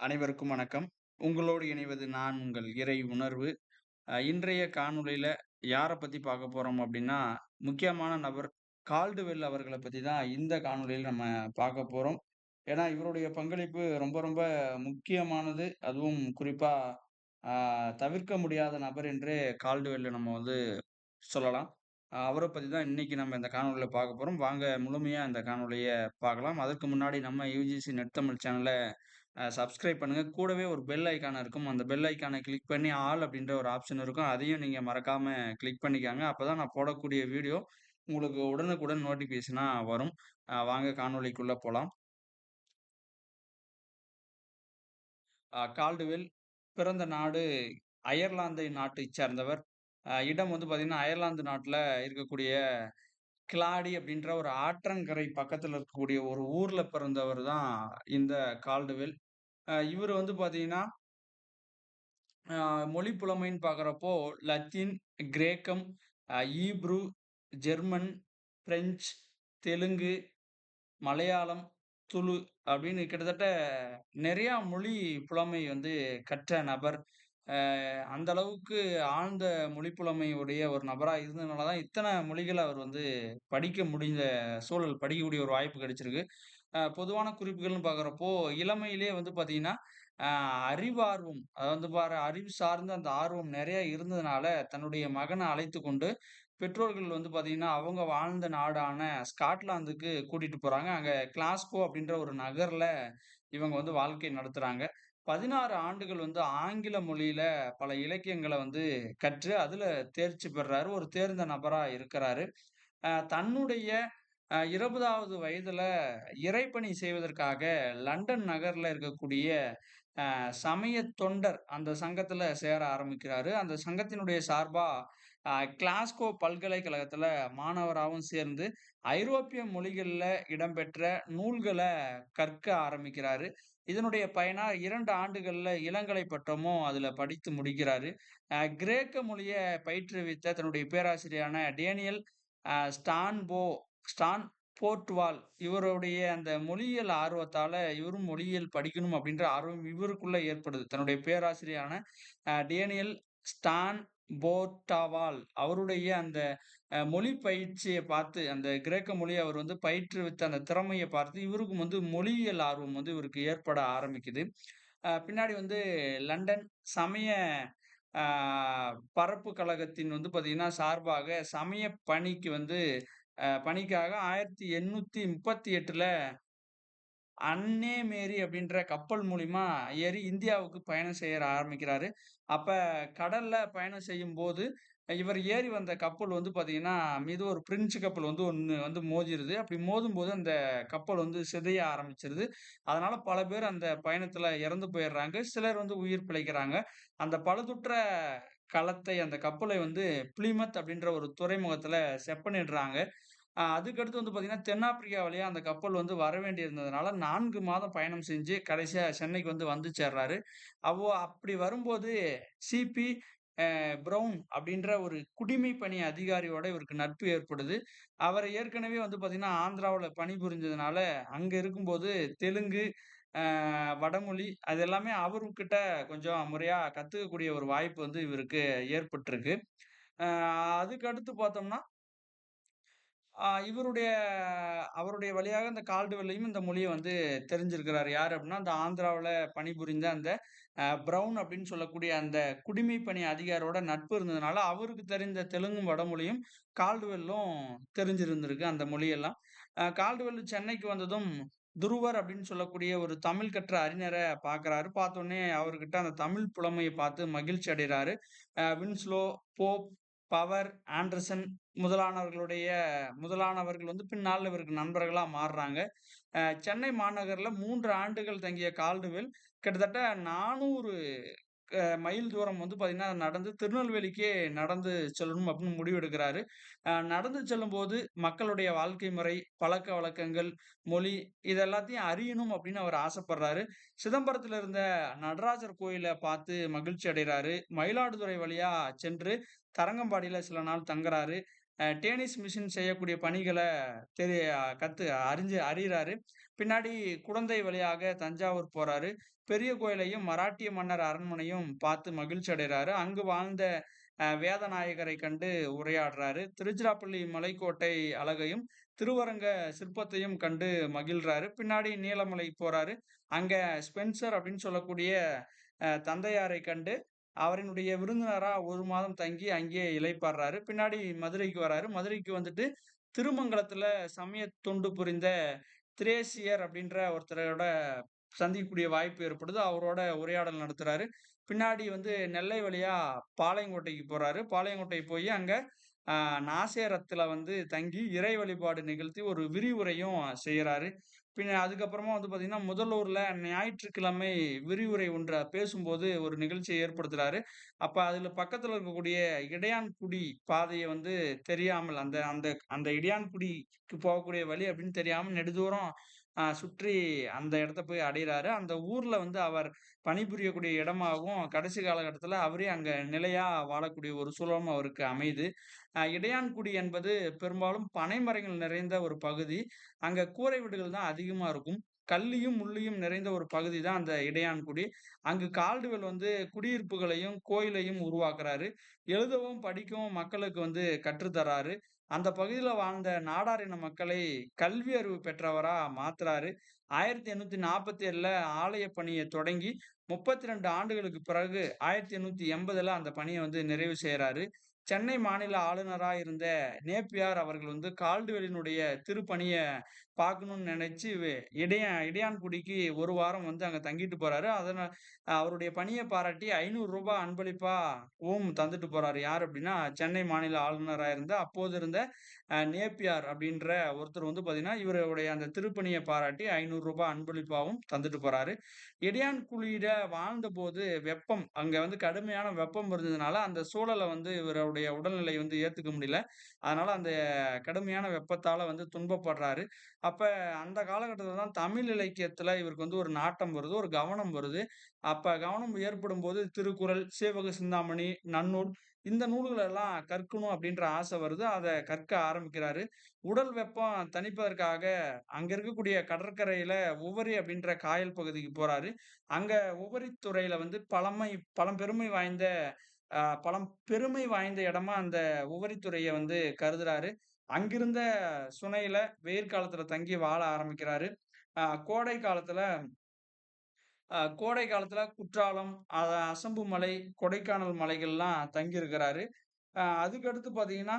அனைவருக்கும் வணக்கம். உங்களோடு இணைவது நான் உங்கள் இறை உணர்வு. இன்றைய காணொளியில யாரை பற்றி பார்க்க போகிறோம் அப்படின்னா முக்கியமான நபர் கால்டுவெல் அவர்களை பற்றி தான் இந்த காணொலியில் நம்ம பார்க்க போகிறோம் ஏன்னா, இவருடைய பங்களிப்பு ரொம்ப ரொம்ப முக்கியமானது. அதுவும் குறிப்பாக தவிர்க்க முடியாத நபர் என்றே கால்டுவெல்ல நம்ம வந்து சொல்லலாம். அவரை பற்றி தான் இன்னைக்கு நம்ம இந்த காணொலியில் பார்க்க போகிறோம் வாங்க முழுமையாக இந்த காணொலியை பார்க்கலாம். அதற்கு முன்னாடி நம்ம யுஜிசி நெட் தமிழ் சேனலை சப்ஸ்கிரைப் பண்ணுங்கள் கூடவே ஒரு பெல் ஐகான் இருக்கும். அந்த பெல் ஐக்கானை கிளிக் பண்ணி ஆல் அப்படின்ற ஒரு ஆப்ஷன் இருக்கும். அதையும் நீங்கள் மறக்காமல் கிளிக் அப்போ தான் நான் போடக்கூடிய வீடியோ உங்களுக்கு உடனுக்குடன் நோட்டிஃபிகேஷனாக வரும். வாங்க காணொலிக்குள்ளே போகலாம் கால்டுவெல் பிறந்த நாடு அயர்லாந்தை நாட்டை சேர்ந்தவர். இடம் வந்து பார்த்தீங்கன்னா, அயர்லாந்து நாட்டில் இருக்கக்கூடிய கிளாடி அப்படின்ற ஒரு ஆற்றங்கரை பக்கத்தில் இருக்கக்கூடிய ஒரு ஊரில் பிறந்தவர் தான் இந்த கால்டுவெல். இவர் வந்து பார்த்தீங்கன்னா மொழி புலமைன்னு பார்க்குறப்போ லத்தீன், கிரேக்கம், Hebrew, German, French, Telugu, Malayalam, Tulu அப்படின்னு கிட்டத்தட்ட நிறையா மொழி புலமை வந்து கற்ற நபர். அந்த அளவுக்கு ஆழ்ந்த மொழி புலமை உடைய ஒரு நபரா இருந்ததுனால தான் இத்தனை மொழிகள அவர் வந்து படிக்க முடிந்த சூழல், படிக்கக்கூடிய ஒரு வாய்ப்பு கிடைச்சிருக்கு. அ பொதுவான குறிப்புகள்னு பார்க்குறப்போ, இளமையிலேயே வந்து பார்த்தீங்கன்னா, அ அறிவார்வம் அதாவது வந்து பாரு அறிவு சார்ந்த அந்த ஆர்வம் நெறைய இருந்ததுனால, தன்னுடைய மகன அழைத்துக் கொண்டு பெற்றோர்கள் வந்து பார்த்தீங்கன்னா, அவங்க வாழ்ந்த நாடான ஸ்காட்லாந்துக்கு கூட்டிட்டு போறாங்க. அங்க கிளாஸ்கோ அப்படின்ற ஒரு நகர்ல இவங்க வந்து வாழ்க்கை நடத்துறாங்க. 16 ஆண்டுகள் வந்து ஆங்கில மொழியில பல இலக்கியங்களை வந்து கற்று, அதுல தேர்ச்சி பெறாரு. ஒரு தேர்ந்த நபரா இருக்கிறாரு தன்னுடைய இருபதாவது வயதுல இறைப்பணி செய்வதற்காக லண்டன் நகர்ல இருக்கக்கூடிய சமய தொண்டர் அந்த சங்கத்துல சேர ஆரம்பிக்கிறாரு. அந்த சங்கத்தினுடைய சார்பா கிளாஸ்கோ பல்கலைக்கழகத்துல மாணவராகவும் சேர்ந்து, ஐரோப்பிய மொழிகள்ல இடம்பெற்ற நூல்களை கற்க ஆரம்பிக்கிறாரு. இதனுடைய பயனா இரண்டு ஆண்டுகள்ல இளங்கலை பட்டமும் அதுல படித்து முடிக்கிறாரு. கிரேக்க மொழியை பயிற்றுவித்த தன்னுடைய பேராசிரியரான டேனியல் ஸ்டான்போ ஸ்டான் போர்ட்வால் இவருடைய அந்த மொழியியல் ஆர்வத்தால, இவரும் மொழியியல் படிக்கணும் அப்படின்ற ஆர்வம் இவருக்குள்ள ஏற்படுது. தன்னுடைய பேராசிரியரான டேனியல் ஸ்டான் போர்டாவால் அவருடைய அந்த மொழி பயிற்சியை பார்த்து, அந்த கிரேக்க மொழியை அவர் வந்து பயிற்றுவித்த அந்த திறமையை பார்த்து, இவருக்கும் வந்து மொழியியல் ஆர்வம் வந்து இவருக்கு ஏற்பட ஆரம்பிக்குது. பின்னாடி வந்து லண்டன் சமய பரப்பு கழகத்தின் வந்து பார்த்தீங்கன்னா, சார்பாக சமய பணிக்கு வந்து பணிக்காக ஆயிரத்தி எண்ணூற்றி முப்பத்தி எட்டில் அன்னே மேரி அப்படின்ற கப்பல் மூலிமா ஏறி இந்தியாவுக்கு பயணம் செய்ய ஆரம்பிக்கிறாரு. அப்போ கடலில் பயணம் செய்யும்போது, இவர் ஏறி வந்த கப்பல் வந்து பார்த்தீங்கன்னா, மீது ஒரு பிரெஞ்சு கப்பல் வந்து ஒன்று வந்து மோதிருது. மோதும் போது அந்த கப்பல் வந்து சிதைய ஆரம்பிச்சிருது. அதனால பல பேர் அந்த பயணத்தில் இறந்து போயிடுறாங்க சிலர் வந்து உயிர் பிழைக்கிறாங்க. அந்த பழுதுற்ற களத்தை அந்த கப்பலை வந்து பிளிமத் அப்படின்ற ஒரு துறைமுகத்தில் செப்பனிடுறாங்க. அதுக்கடுத்து வந்து பார்த்தீங்கன்னா, தென்னாப்பிரிக்கா வழியாக அந்த கப்பல் வந்து வர வேண்டியிருந்ததுனால நான்கு மாதம் பயணம் செஞ்சு கடைசியாக சென்னைக்கு வந்து வந்து சேர்றாரு. அவ்வளோ அப்படி வரும்போது சி.பி. ப்ரௌன் அப்படின்ற ஒரு குடிமை பணி அதிகாரியோட இவருக்கு நட்பு ஏற்படுது. அவர் ஏற்கனவே வந்து பார்த்தீங்கன்னா, ஆந்திராவில் பணிபுரிஞ்சதுனால, அங்கே இருக்கும்போது தெலுங்கு, வடமொழி அது எல்லாமே அவருக்கிட்ட கொஞ்சம் முறையாக கற்றுக்கக்கூடிய ஒரு வாய்ப்பு வந்து இவருக்கு ஏற்பட்டிருக்கு. அதுக்கு அடுத்து பார்த்தோம்னா இவருடைய அவருடைய வழியாக இந்த கால்டுவெல்லையும் இந்த மொழியை வந்து தெரிஞ்சிருக்கிறார் யார் அப்படின்னா அந்த ஆந்திராவில் பணிபுரிந்த அந்த ப்ரௌன் அப்படின்னு சொல்லக்கூடிய அந்த குடிமை பணி அதிகாரோட நட்பு இருந்ததுனால, அவருக்கு தெரிந்த தெலுங்கும், வடமொழியும் கால்டுவெல்லும் தெரிஞ்சிருந்திருக்கு அந்த மொழியெல்லாம். கால்டுவெல் சென்னைக்கு வந்ததும் துருவர் அப்படின்னு சொல்லக்கூடிய ஒரு தமிழ் கற்ற அறிஞரை பார்க்குறாரு. பார்த்தோன்னே அவர்கிட்ட அந்த தமிழ் புலமையை பார்த்து மகிழ்ச்சி அடைகிறாரு வின்ஸ்லோ, போப், பவர், ஆண்டர்சன் முதலானவர்களுடைய முதலானவர்கள் வந்து பின்னால் இவருக்கு நண்பர்களா மாறுறாங்க. சென்னை மாநகரில் மூன்று ஆண்டுகள் தங்கிய கால்டுவெல் கிட்டத்தட்ட நானூறு மைல் தூரம் வந்து பார்த்தீங்கன்னா, நடந்து திருநெல்வேலிக்கே நடந்து செல்லணும் அப்படின்னு முடிவெடுக்கிறாரு. நடந்து செல்லும்போது மக்களுடைய வாழ்க்கை முறை, பழக்க வழக்கங்கள் மொழி இது எல்லாத்தையும் அறியணும் அப்படின்னு அவர் ஆசைப்படுறாரு. சிதம்பரத்தில் இருந்த நடராஜர் கோயிலை பார்த்து மகிழ்ச்சி அடைகிறாரு மயிலாடுதுறை வழியா சென்று தரங்கம்பாடியில் சில நாள் தங்குறாரு. டேனிஸ் மிஷின் செய்யக்கூடிய பணிகளை தெரிய கற்று அறிஞ்சு அறிகிறாரு பின்னாடி குழந்தை வழியாக தஞ்சாவூர் போறாரு. பெரிய கோயிலையும், மராட்டிய மன்னர் அரண்மனையும் பார்த்து மகிழ்ச்சி அடைகிறாரு அங்கு வாழ்ந்த வேதநாயகரை கண்டு உரையாடுறாரு. திருச்சிராப்பள்ளி மலைக்கோட்டை அழகையும், திருவரங்க சிற்பத்தையும் கண்டு மகிழ்றாரு. பின்னாடி நீலமலை போறாரு. அங்க ஸ்பென்சர் அப்படின்னு சொல்லக்கூடிய தந்தையாரை கண்டு, அவரினுடைய விருந்தினராக ஒரு மாதம் தங்கி அங்கேயே இலைப்பாடுறாரு பின்னாடி மதுரைக்கு வராரு. மதுரைக்கு வந்துட்டு திருமங்கலத்துல சமய தொண்டு புரிந்த திரேசியர் அப்படின்ற ஒருத்தரோட சந்திக்கக்கூடிய வாய்ப்பு ஏற்படுது. அவரோட உரையாடல் நடத்துறாரு. பின்னாடி வந்து நெல்லை வழியா பாளையங்கோட்டைக்கு போறாரு. பாளையங்கோட்டை போய் அங்க நாசேரத்தில் வந்து தங்கி இறை வழிபாடு நிகழ்த்தி ஒரு விரிவுரையும் செய்கிறாரு பின்ன அதுக்கப்புறமா வந்து பார்த்தீங்கன்னா, முதலூரில் ஞாயிற்றுக்கிழமை விரிவுரை ஒன்றை பேசும்போது ஒரு நிகழ்ச்சியை ஏற்படுத்துகிறாரு அப்போ அதில் பக்கத்தில் இருக்கக்கூடிய இடையான்குடி பாதையை வந்து தெரியாமல் அந்த அந்த அந்த இடையான்குடிக்கு போகக்கூடிய வழி அப்படின்னு தெரியாமல் நெடுதூரம் சுற்றி அந்த இடத்த போய் அடைகிறாரு அந்த ஊரில் வந்து அவர் பணிபுரியக்கூடிய இடமாகவும் கடைசி காலகட்டத்தில் அவரே அங்கே நிலையாக வாழக்கூடிய ஒரு சூழலும் அவருக்கு அமையுது. இடையான்குடி என்பது பெரும்பாலும் பனைமரங்கள் நிறைந்த ஒரு பகுதி. அங்கே கூரை வீடுகள் தான் அதிகமாக இருக்கும். கல்லியும் முள்ளியும் நிறைந்த ஒரு பகுதி தான் அந்த இடையான்குடி. அங்கு கால்டுவெல் வந்து குடியிருப்புகளையும், கோயிலையும் உருவாக்குறாரு. எழுதவும், படிக்கவும் மக்களுக்கு வந்து கற்றுத்தராரு அந்த பகுதியில் வாழ்ந்த நாடார் இன மக்களை கல்வி அறிவு பெற்றவரா மாத்துறாரு. ஆயிரத்தி எண்ணூத்தி நாற்பத்தி ஏழுல ஆலய பணியை தொடங்கி முப்பத்தி ரெண்டு ஆண்டுகளுக்கு பிறகு ஆயிரத்தி எண்ணூத்தி எண்பதுல அந்த பணியை வந்து நிறைவு செய்யறாரு சென்னை மாநில ஆளுநராக இருந்த நேப்பியார் அவர்கள் வந்து கால்டுவெலினுடைய திருப்பணியை பார்க்கணும்னு நினைச்சு வெ இடையா இடையான்குடிக்கு ஒரு வாரம் வந்து அங்க தங்கிட்டு போறாரு. அதனால் அவருடைய பணியை பாராட்டி ஐநூறு ரூபாய் அன்பளிப்பா ஓம் தந்துட்டு போறாரு. யார் அப்படின்னா, சென்னை மாநில ஆளுநராக இருந்த அப்போது இருந்த நேப்பியார் அப்படின்ற ஒருத்தர் வந்து பார்த்தீங்கன்னா, இவருடைய அந்த திருப்பணியை பாராட்டி ஐநூறு ரூபாய் அன்பளிப்பாவும் தந்துட்டு போறாரு. இடையான்குடியில வாழ்ந்தபோது வெப்பம் அங்க வந்து கடுமையான வெப்பம் இருந்ததுனால, அந்த சூழலை வந்து இவருடைய உடல்நிலை வந்து ஏத்துக்க முடியல. அதனால அந்த கடுமையான வெப்பத்தால வந்து துன்பப்படுறாரு. அப்போ அந்த காலகட்டத்தில் தான் தமிழ் இலக்கியத்தில் இவருக்கு வந்து ஒரு நாட்டம் வருது, ஒரு கவனம் வருது. அப்போ கவனம் ஏற்படும்போது திருக்குறள், சீவக சிந்தாமணி, நன்னூல் இந்த நூல்களெல்லாம் கற்கணும் அப்படின்ற ஆசை வருது. அதை கற்க ஆரம்பிக்கிறாரு. உடல் வெப்பம் தணிப்பதற்காக அங்கே இருக்கக்கூடிய கடற்கரையில் உவரி அப்படின்ற காயல் பகுதிக்கு போகிறாரு அங்கே உவரித்துறையில் வந்து பழமை பழம்பெருமை வாய்ந்த பழம் பெருமை வாய்ந்த இடமா அந்த உவரித்துறையை வந்து கருதுறாரு. அங்கிருந்த சுனையில வெயில் காலத்துல தங்கி வாழ ஆரம்பிக்கிறாரு. கோடை காலத்துல கோடை காலத்துல குற்றாலம், அசம்பு மலை கொடைக்கானல் மலைகள்லாம் தங்கியிருக்கிறாரு. அ அதுக்கடுத்து பார்த்தீங்கன்னா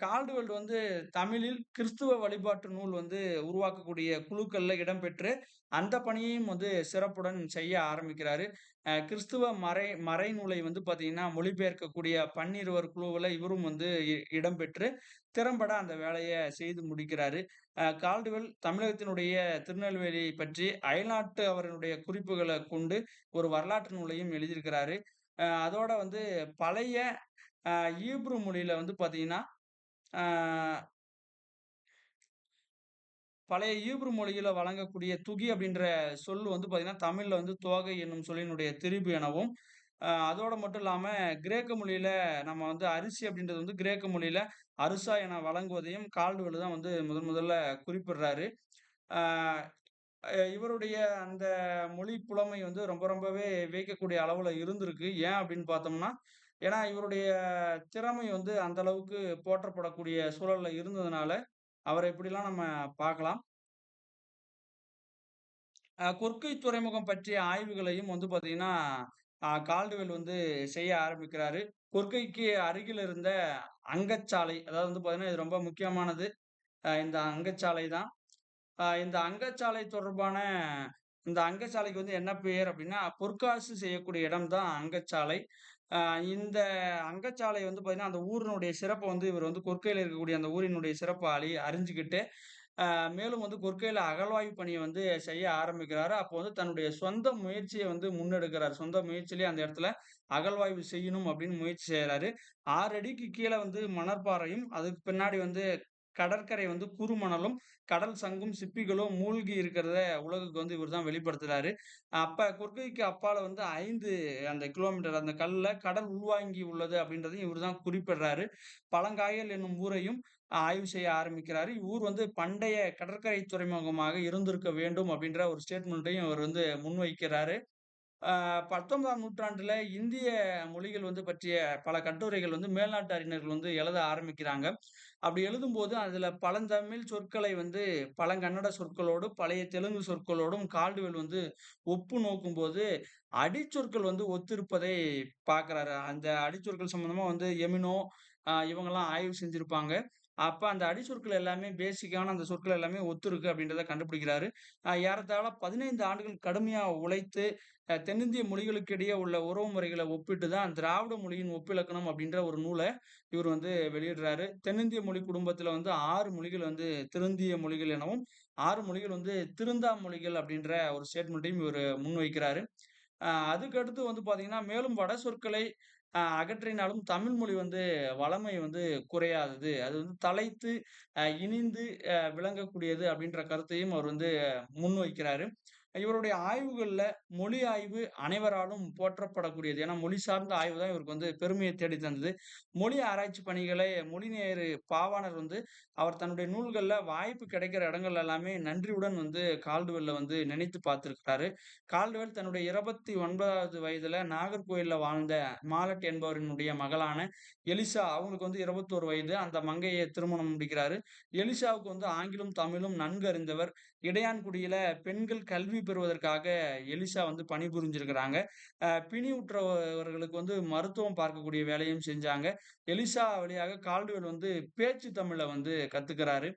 கால்டுவெல் வந்து தமிழில் கிறிஸ்துவ வழிபாட்டு நூல் வந்து உருவாக்கக்கூடிய குழுக்களில் இடம்பெற்று, அந்த பணியையும் வந்து சிறப்புடன் செய்ய ஆரம்பிக்கிறாரு. கிறிஸ்துவ மறை மறைநூலை வந்து பார்த்தீங்கன்னா, மொழிபெயர்க்கக்கூடிய பன்னிருவர் குழுவில் இவரும் வந்து இடம்பெற்று, திறம்பட அந்த வேலையை செய்து முடிக்கிறாரு. கால்டுவெல் தமிழகத்தினுடைய திருநெல்வேலி பற்றி அயல்நாட்டு அவரனுடைய குறிப்புகளை கொண்டு ஒரு வரலாற்று நூலையும் எழுதியிருக்கிறாரு. அதோட வந்து பழைய ஈப்ரு மொழியில வந்து பார்த்தீங்கன்னா, பழைய ஈப்ரு மொழியில் வழங்கக்கூடிய துகி அப்படின்ற சொல் வந்து பார்த்தீங்கன்னா, தமிழில் வந்து தோகை என்னும் சொல்லினுடைய திரிபு எனவும், அதோடு மட்டும் இல்லாமல் கிரேக்க மொழியில் நம்ம வந்து அரிசி அப்படின்றது வந்து கிரேக்க மொழியில் அரிசா என வழங்குவதையும் கால்டுவெல் தான் வந்து முதன் முதல்ல குறிப்பிடுறாரு. இவருடைய அந்த மொழி புலமை வந்து ரொம்ப ரொம்பவே வியக்கக்கூடிய அளவில் இருந்திருக்கு. ஏன் அப்படின்னு பார்த்தோம்னா, ஏன்னா இவருடைய திறமை வந்து அந்த அளவுக்கு போற்றப்படக்கூடிய சூழல்ல இருந்ததுனால, அவரை இப்படிலாம் நம்ம பார்க்கலாம். அ கொற்கை துறைமுகம் பற்றிய ஆய்வுகளையும் வந்து பார்த்தீங்கன்னா, கால்டுவெல் வந்து செய்ய ஆரம்பிக்கிறாரு. கொற்கைக்கு அருகில் இருந்த அங்கச்சாலை, அதாவது வந்து பார்த்தீங்கன்னா, இது ரொம்ப முக்கியமானது. இந்த அங்கச்சாலை தான். இந்த அங்கச்சாலை தொடர்பான இந்த அங்கச்சாலைக்கு வந்து என்ன பெயர் அப்படின்னா பொற்காசு செய்யக்கூடிய இடம் தான் அங்கச்சாலை. இந்த அங்கச்சாலை வந்து பார்த்தீங்கன்னா, அந்த ஊரினுடைய சிறப்பை வந்து இவர் வந்து கொற்கையில் இருக்கக்கூடிய அந்த ஊரினுடைய சிறப்பாளி அறி மேலும் வந்து கொற்கையில் அகழ்வாய்வு பணியை வந்து செய்ய ஆரம்பிக்கிறாரு. அப்போ வந்து தன்னுடைய சொந்த முயற்சியை வந்து முன்னெடுக்கிறார் சொந்த முயற்சியிலேயே அந்த இடத்துல அகழ்வாய்வு செய்யணும் அப்படின்னு முயற்சி செய்கிறாரு ஆறு அடிக்கு கீழே வந்து மணற்பாறையும், அதுக்கு பின்னாடி வந்து கடற்கரை வந்து குறுமணலும், கடல் சங்கும், சிப்பிகளும் மூழ்கி இருக்கிறத உலகுக்கு வந்து இவர் தான் வெளிப்படுத்துறாரு. அப்ப குர்கைக்கு அப்பால வந்து ஐந்து அந்த கிலோமீட்டர் அந்த கல்ல கடல் உள்வாங்கி உள்ளது அப்படின்றதையும் இவர் தான் குறிப்பிடுறாரு. பழங்காயல் என்னும் ஊரையும் ஆய்வு செய்ய ஆரம்பிக்கிறாரு. ஊர் வந்து பண்டைய கடற்கரை துறைமுகமாக இருந்திருக்க வேண்டும் அப்படின்ற ஒரு ஸ்டேட்மெண்ட்டையும் அவர் வந்து முன்வைக்கிறாரு. பத்தொன்பதாம் நூற்றாண்டில் இந்திய மொழிகள் வந்து பற்றிய பல கட்டுரைகள் வந்து மேல்நாட்டு அறிஞர்கள் வந்து எழுத ஆரம்பிக்கிறாங்க. அப்படி எழுதும்போது அதில் பழந்தமிழ் சொற்களை வந்து பழங்கன்னட சொற்களோடு, பழைய தெலுங்கு சொற்களோடும் கால்டுவெல் வந்து ஒப்பு நோக்கும்போது, அடிச்சொற்கள் வந்து ஒத்திருப்பதை பார்க்குறாரு அந்த அடிச்சொற்கள் சம்மந்தமாக வந்து எமினோ, இவங்கெல்லாம் ஆய்வு செஞ்சுருப்பாங்க அப்ப அந்த அடிச்சொற்கள் எல்லாமே பேசிக்கான அந்த சொற்கள் எல்லாமே ஒத்துருக்கு அப்படின்றத கண்டுபிடிக்கிறாரு. ஏறத்தாழ 15 ஆண்டுகள் கடுமையா உழைத்து, தென்னிந்திய மொழிகளுக்கு இடையே உள்ள உறவு முறைகளை ஒப்பிட்டு தான் திராவிட மொழியின் ஒப்பிலக்கணம் அப்படின்ற ஒரு நூலை இவர் வந்து வெளியிடுறாரு. தென்னிந்திய மொழி குடும்பத்தில் வந்து ஆறு மொழிகள் வந்து திருந்திய மொழிகள் எனவும், ஆறு மொழிகள் வந்து திருந்தா மொழிகள் அப்படின்ற ஒரு ஸ்டேட்மெண்ட்டையும் இவர் முன்வைக்கிறாரு. அதுக்கடுத்து வந்து பார்த்தீங்கன்னா, மேலும் வட சொற்களை அகற்றினாலும் தமிழ் மொழி வந்து வளமை வந்து குறையாதது. அது வந்து தலைத்து அ இனிந்து விளங்கக்கூடியது அப்படின்ற கருத்தையும் அவர் வந்து முன்வைக்கிறாரு. இவருடைய ஆய்வுகளில் மொழி ஆய்வு அனைவராலும் போற்றப்படக்கூடியது. ஏன்னா, மொழி சார்ந்த ஆய்வு தான் இவருக்கு வந்து பெருமையை தேடி தந்தது. மொழி ஆராய்ச்சி பணிகளை மொழிநேயர் பாவாணர் வந்து அவர் தன்னுடைய நூல்களில் வாய்ப்பு கிடைக்கிற இடங்கள் எல்லாமே நன்றியுடன் வந்து கால்டுவெல்ல வந்து நினைத்து பார்த்துருக்கிறாரு கால்டுவெல் தன்னுடைய 29வது வயதுல நாகர்கோயிலில் வாழ்ந்த மாலட் என்பவரினுடைய மகளான எலிசா அவங்களுக்கு வந்து 21 வயது. அந்த மங்கையை திருமணம் முடிக்கிறாரு. எலிசாவுக்கு வந்து ஆங்கிலம், தமிழும் நன்கு அறிந்தவர். இடையான்குடியில பெண்கள் கல்வி பெறுவதற்காக எலிசா வந்து பணிபுரிஞ்சிருக்கிறாங்க. பிணி பிணியுற்றவர்களுக்கு வந்து மருத்துவம் பார்க்கக்கூடிய வேலையும் செஞ்சாங்க. எலிசா வழியாக கால்டுவெல் வந்து பேச்சு தமிழை வந்து கத்துக்கிறாரு.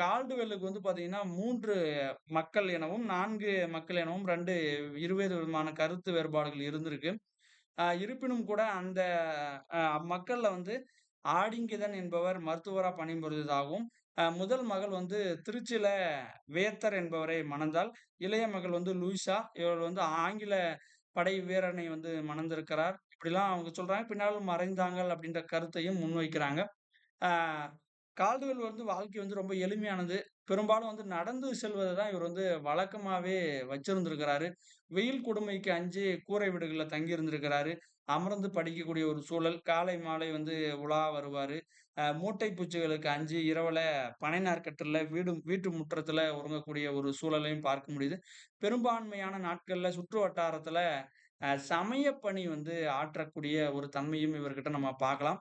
கால்டுவெல்லுக்கு வந்து பார்த்தீங்கன்னா, மூன்று மக்கள் எனவும், நான்கு மக்கள் எனவும் ரெண்டு இருவேறு விதமான கருத்து வேறுபாடுகள் இருந்திருக்கு. இருப்பினும் கூட அந்த மக்களில் மக்கள்ல வந்து ஆடிங்கிதன் என்பவர் மருத்துவராக பணிபுரிந்ததாகவும், முதல் மகள் வந்து திருச்சியில வேத்தர் என்பவரை மணந்தால் இளைய மகள் வந்து லூயிசா. இவர் வந்து ஆங்கில படை வீரனை வந்து மணந்திருக்கிறார். இப்படிலாம் அவங்க சொல்றாங்க. பின்னாலும் மறைந்தாங்கள் அப்படின்ற கருத்தையும் முன்வைக்கிறாங்க. ஆ கால்டுவெல் வந்து வாழ்க்கை வந்து ரொம்ப எளிமையானது. பெரும்பாலும் வந்து நடந்து செல்வதை தான் இவர் வந்து வழக்கமாகவே வச்சிருந்திருக்கிறாரு. வெயில் கொடுமைக்கு அஞ்சு கூரை வீடுகளில் தங்கி இருந்திருக்கிறாரு அமர்ந்து படிக்கக்கூடிய ஒரு சூழல். காலை, மாலை வந்து உலா வருவாரு. மூட்டை பூச்சிகளுக்கு அஞ்சு இரவுல பனை நார்க்கட்டில்ல வீடு வீட்டு முற்றத்தில் உறங்கக்கூடிய ஒரு சூழலையும் பார்க்க முடியுது. பெரும்பான்மையான நாட்களில் சுற்று வட்டாரத்தில் சமயப்பணி வந்து ஆற்றக்கூடிய ஒரு தன்மையும் இவர்கிட்ட நம்ம பார்க்கலாம்.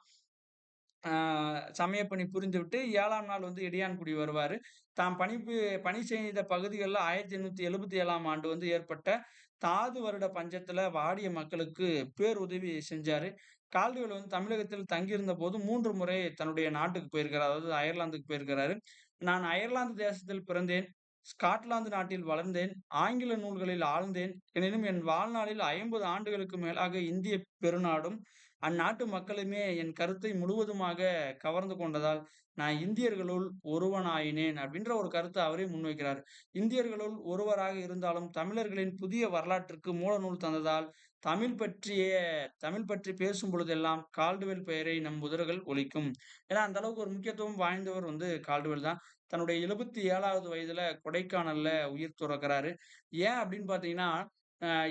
சமயப்பணி புரிந்துவிட்டு ஏழாம் நாள் வந்து இடையான்குடி வருவாரு. தாம் பணி பணி செய்த பகுதிகளில் ஆயிரத்தி எண்ணூற்றி எழுபத்தி ஏழாம் ஆண்டு வந்து ஏற்பட்ட தாது வருட பஞ்சத்துல வாடிய மக்களுக்கு பேருதவி செஞ்சாரு. கால்டுவெல் வந்து தமிழகத்தில் தங்கியிருந்தபோது மூன்று முறை தன்னுடைய நாட்டுக்கு போயிருக்கிறார். அதாவது அயர்லாந்துக்கு போயிருக்கிறாரு. நான் அயர்லாந்து தேசத்தில் பிறந்தேன். ஸ்காட்லாந்து நாட்டில் வளர்ந்தேன். ஆங்கில நூல்களில் ஆழ்ந்தேன். எனினும் என் வாழ்நாளில் 50 ஆண்டுகளுக்கு மேலாக இந்திய பெருநாடும், அந்நாட்டு மக்களுமே என் கருத்தை முழுவதுமாக கவர்ந்து கொண்டதால், நான் இந்தியர்களுள் ஒருவனாயினேன் அப்படின்ற ஒரு கருத்தை அவரே முன்வைக்கிறார். இந்தியர்களுள் ஒருவராக இருந்தாலும் தமிழர்களின் புதிய வரலாற்றுக்கு மூலநூல் தந்ததால், தமிழ் பற்றிய தமிழ் பற்றி பேசும் பொழுதெல்லாம் கால்டுவெல் பெயரை நம் உதடுகள் ஒழிக்கும் ஏன்னா, அந்த அளவுக்கு ஒரு முக்கியத்துவம் வாய்ந்தவர் வந்து கால்டுவெல் தான். தன்னுடைய 77வது வயதுல கொடைக்கானல்ல உயிர் துறக்கிறாரு. ஏன் அப்படின்னு பார்த்தீங்கன்னா,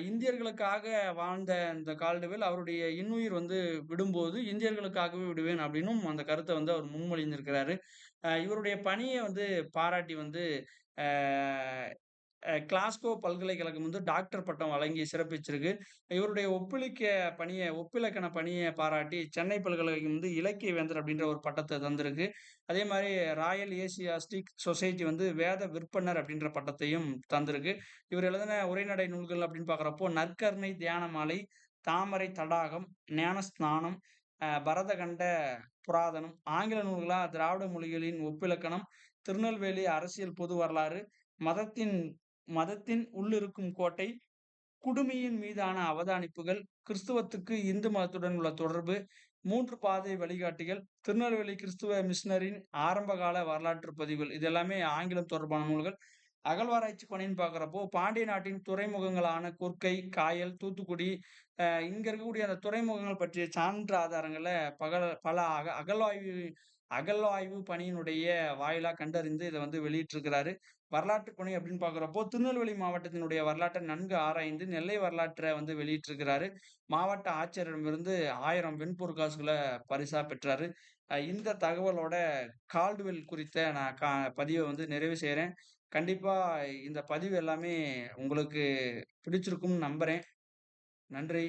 இந்தியர்களுக்காக வாழ்ந்த இந்த கால்டுவெல் அவருடைய இன்னுயிர் வந்து விடும்போது, இந்தியர்களுக்காகவே விடுவேன் அப்படின்னும் அந்த கருத்தை வந்து அவர் முன்மொழிந்திருக்கிறாரு. இவருடைய பணியை வந்து பாராட்டி வந்து கிளாஸ்கோ பல்கலைக்கழகம் வந்து டாக்டர் பட்டம் வழங்கி சிறப்பிச்சிருக்கு. இவருடைய ஒப்பிழிக்க பணியை ஒப்பிலக்கண பணியை பாராட்டி சென்னை பல்கலைக்கழகம் வந்து இலக்கிய வேந்தர் அப்படின்ற ஒரு பட்டத்தை தந்திருக்கு. அதே மாதிரி ராயல் ஏசியாஸ்டிக் சொசைட்டி வந்து வேத விற்பனர் அப்படின்ற பட்டத்தையும் தந்திருக்கு. இவர் எழுதின உரைநடை நூல்கள் அப்படின்னு பார்க்குறப்போ, நற்கருணை தியானமாலை தாமரை தடாகம், ஞானஸ்நானம், பரதகண்ட புராதனம், ஆங்கில நூல்களா திராவிட மொழிகளின் ஒப்பிலக்கணம், திருநெல்வேலி அரசியல் பொது வரலாறு, மதத்தின் மதத்தின் உள்ளிருக்கும் கோட்டை, குடுமியின் மீதான அவதானிப்புகள், கிறிஸ்துவத்துக்கு இந்து மதத்துடன் உள்ள தொடர்பு, மூன்று பாதை வழிகாட்டிகள், திருநெல்வேலி கிறிஸ்துவ மிஷனரின் ஆரம்பகால வரலாற்று பதிவுகள். இது எல்லாமே ஆங்கிலம் தொடர்பான நூல்கள். அகழ்வாராய்ச்சி பணின்னு பார்க்குறப்போ, பாண்டிய நாட்டின் துறைமுகங்களான குர்க்கை காயல், தூத்துக்குடி, இங்கே இருக்கக்கூடிய அந்த துறைமுகங்கள் பற்றிய சான்று ஆதாரங்களை பகல பல அக அகழ்வாய்வு அகழ்வாய்வு பணியினுடைய வாயிலாக கண்டறிந்து இதை வந்து வெளியிட்டிருக்கிறாரு. வரலாற்று பணி அப்படின்னு பார்க்குறப்போ திருநெல்வேலி மாவட்டத்தினுடைய வரலாற்றை நன்கு ஆராய்ந்து நெல்லை வரலாற்றை வந்து வெளியிட்டிருக்கிறாரு. மாவட்ட ஆட்சியரிடமிருந்து ஆயிரம் வெண்பொருட்காசுகளை பரிசாக பெற்றாரு. இந்த தகவலோட கால்டுவெல் குறித்த நான் கா பதிவை வந்து நிறைவு செய்கிறேன் கண்டிப்பாக இந்த பதிவு எல்லாமே உங்களுக்கு பிடிச்சிருக்கும்னு நம்புகிறேன் நன்றி.